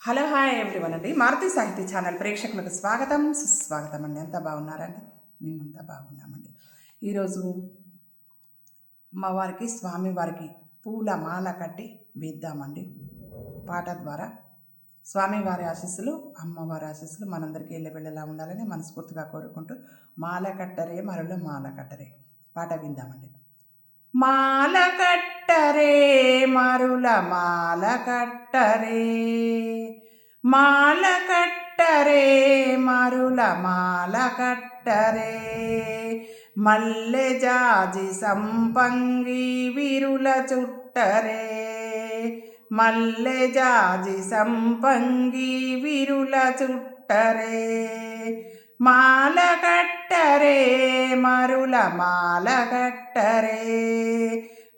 Hello hi everyone అండి. మారుతి సాహిత్య channel ప్రేక్షకులకు స్వాగతం సుస్వాగతం అండి. ఎంత బాగున్నారండి? మేమంతా బాగున్నామండి. ఈరోజు మా వారికి స్వామివారికి పూల మాల కట్టి వేద్దామండి. పాట ద్వారా స్వామివారి ఆశీస్సులు అమ్మవారి ఆశీస్సులు మనందరికీ వెళ్ళలా ఉండాలని మనస్ఫూర్తిగా కోరుకుంటూ మాల కట్టరే మరలో మాల కట్టరే. పాట విందామండి. മാല കട്ടരേ മരുല മാല കട്ടരേ മാല കട്ടരേ മരുല മാല കട്ടരേ മല്ല ജാതി വിരുല ചുട്ടറേ മല്ല ജാതി വിരുല ചുട്ടറേ മാല കട്ട కట్టరే మరుల మాల కట్టరే.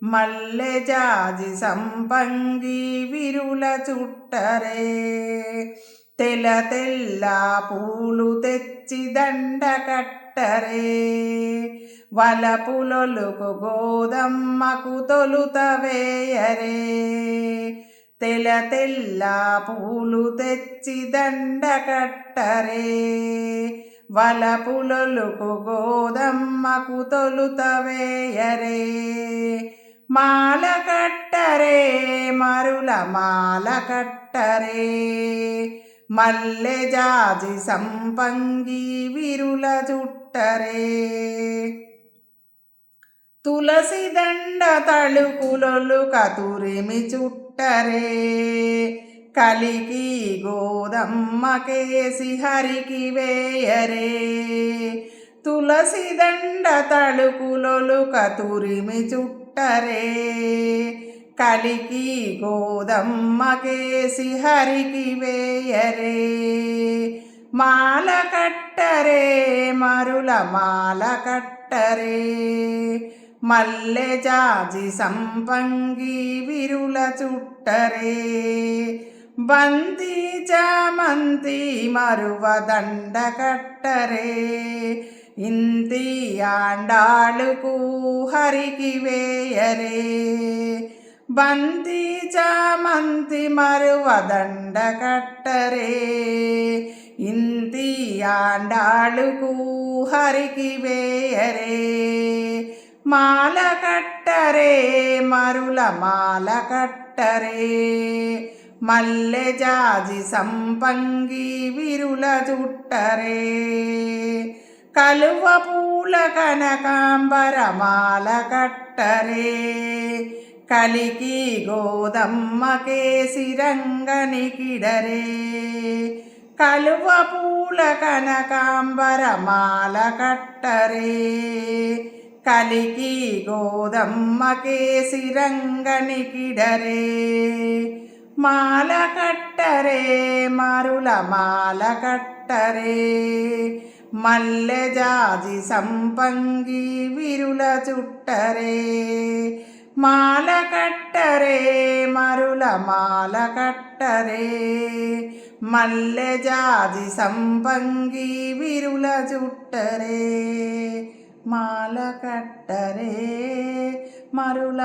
మల్లె జాజి సంపంగి విరుల చుట్టరే. తెల తెల్ల పూలు తెచ్చి దండ కట్టరే. వలపులొలుకు గోదమ్మకు తొలుత వేయరే. తెల తెల్ల పూలు తెచ్చి దండ కట్టరే. వలపులొలుకు గోదమ్మకు తొలుత వేయరే మాల కట్టరే మరుల మాల కట్టరే. మల్లె జాజి సంపంగి విరుల జుట్టరే. తులసి దండ తళుకులొలు కతురిమి చుట్టరే. కలికి గోదమ్మకేసి హరికి వేయరే తులసి దండ తళుకులొలు కతురిమి చుట్టరే కలికి గోదమ్మకేసి హరికి వేయరే మాల కట్టరే మరుల మాల కట్టరే మల్లె జాజి సంపంగి విరుల చుట్టరే വന്തി ചമന്തി മറുവദണ്ഡകട്ടരേ ഇന്ദിയാണ്ടാളു ഹരികിവേയരേ വന്തി ചമന്തി മറുവദണ്ഡകട്ടരേ ഇന്ദിയാണ്ടാളു ഹരികിവേയരേ മാലകട്ടരേ മരുള മാലകട്ടരേ మల్లె జాజి సంపంగి విరుల చుట్టరే. కలువ పూల కనకాంబరమాల కట్టరే. కలికి గోదమ్మకేసి రంగనికిడరే కలువ పూల కనకాంబరమాల కట్టరే. కలికి గోదమ్మకేసి రంగనికిడరే മാല കട്ടരേ മരുള മാല കട്ടരേ മല്ലജാതി സമ്പങ്കി വിരുള ചുട്ടരേ. മാല കട്ടരേ മരുള മല്ലജാതി സമ്പങ്കി വിരുള ചുട്ടരേ. മാല കട്ടരേ മരുള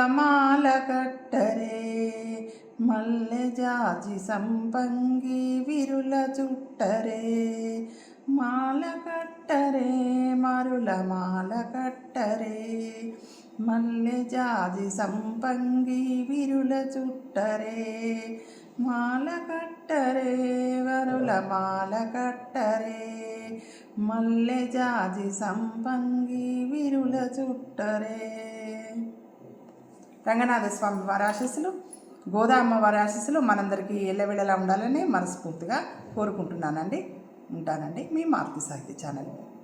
మాల మల్లె జాజి సంపంగి విరుల చుట్టరే మాల కట్టరే మరుల మాల కట్టరే. మల్లె జాజి సంపంగి విరుల చుట్టరే మాల కట్టరే వరుల మాల కట్టరే. మల్లె జాజి సంపంగి విరుల చుట్టరే. రంగనాథ స్వామి వారి ఆశీస్సులు గోదామ్మ వారి ఆశీస్సులు మనందరికీ ఎల్లవేళలా ఉండాలని మనస్ఫూర్తిగా కోరుకుంటున్నానండి. ఉంటానండి మీ మారుతి సాహిత్య ఛానల్.